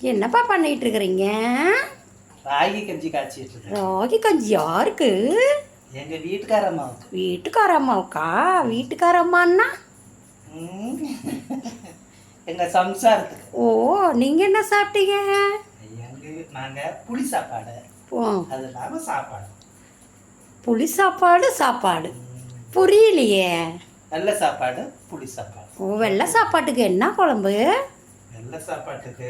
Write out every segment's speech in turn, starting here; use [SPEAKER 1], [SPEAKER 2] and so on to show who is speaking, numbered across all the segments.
[SPEAKER 1] என்னப்பா பண்ணிட்டு இருக்கிறீங்க
[SPEAKER 2] ராகி கஞ்சி காய்ச்சிட்டு இருக்கேன்
[SPEAKER 1] ராகி கஞ்சி யாருக்கு?
[SPEAKER 2] எங்க வீட்டுக்கார அம்மாவுக்கு.
[SPEAKER 1] வீட்டுக்கார அம்மாவுக்கா? வீட்டுக்கார அம்மான்னா.
[SPEAKER 2] எங்க சம்சாரத்துக்கு.
[SPEAKER 1] ஓ நீங்கள் என்ன சாப்பிட்டீங்க?
[SPEAKER 2] எங்க நாங்க புளி சாப்பாடு. அது இல்லாம சாப்பாடு.
[SPEAKER 1] புளி சாப்பாடு சாப்பாடு. புரியலையே.
[SPEAKER 2] வெள்ளை சாப்பாடு புளி சாப்பாடு.
[SPEAKER 1] ஓ வெள்ளை சாப்பாட்டுக்கு என்ன குழம்பு?
[SPEAKER 2] வெள்ளை சாப்பாட்டுக்கு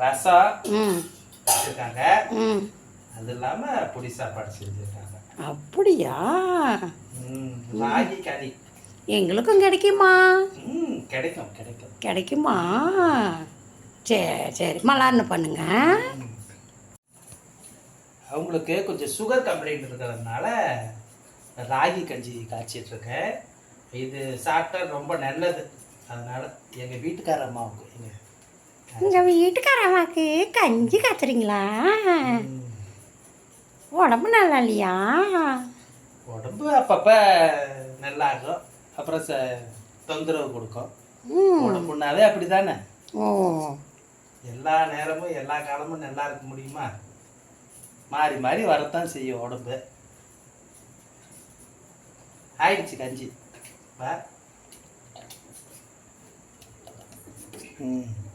[SPEAKER 2] ரசம் வச்சிருக்காங்க. அது இல்லாம புளி சாப்பாடு செஞ்சிருக்காங்க.
[SPEAKER 1] அப்படியா?
[SPEAKER 2] ராகி களி
[SPEAKER 1] எங்களுக்கும் கிடைக்குமா?
[SPEAKER 2] கிடைக்கும் கிடைக்கும்.
[SPEAKER 1] கிடைக்குமா? சரி சரி மலார்னு பண்ணுங்க.
[SPEAKER 2] அவங்களுக்கு கொஞ்சம் சுகர் கம்ப்ளைண்ட் இருக்கிறதுனால ராகி கஞ்சி காய்ச்சிட்டு இருக்கேன். இது சாப்பிட்டா ரொம்ப நல்லது. அதனால எங்க வீட்டுக்கார அம்மாவுக்கு எங்க
[SPEAKER 1] உங்கள் வீட்டுக்கார அம்மாவுக்கு கஞ்சி காய்ச்சுறீங்களா. உடம்பு நல்லா இல்லையா
[SPEAKER 2] உடம்பு அப்பப்ப நல்லாகும். அப்புறம் ச தொந்தரவு கொடுக்கும். உடம்புனாலே அப்படிதானே?
[SPEAKER 1] ஓ.
[SPEAKER 2] எல்லா நேரமும் எல்லா காலமும் நல்லா இருக்க முடியுமா? மாறி மாறி வரத்தான் செய்யும் உடம்பு. ஆயிடுச்சு கஞ்சி. வா. 嗯。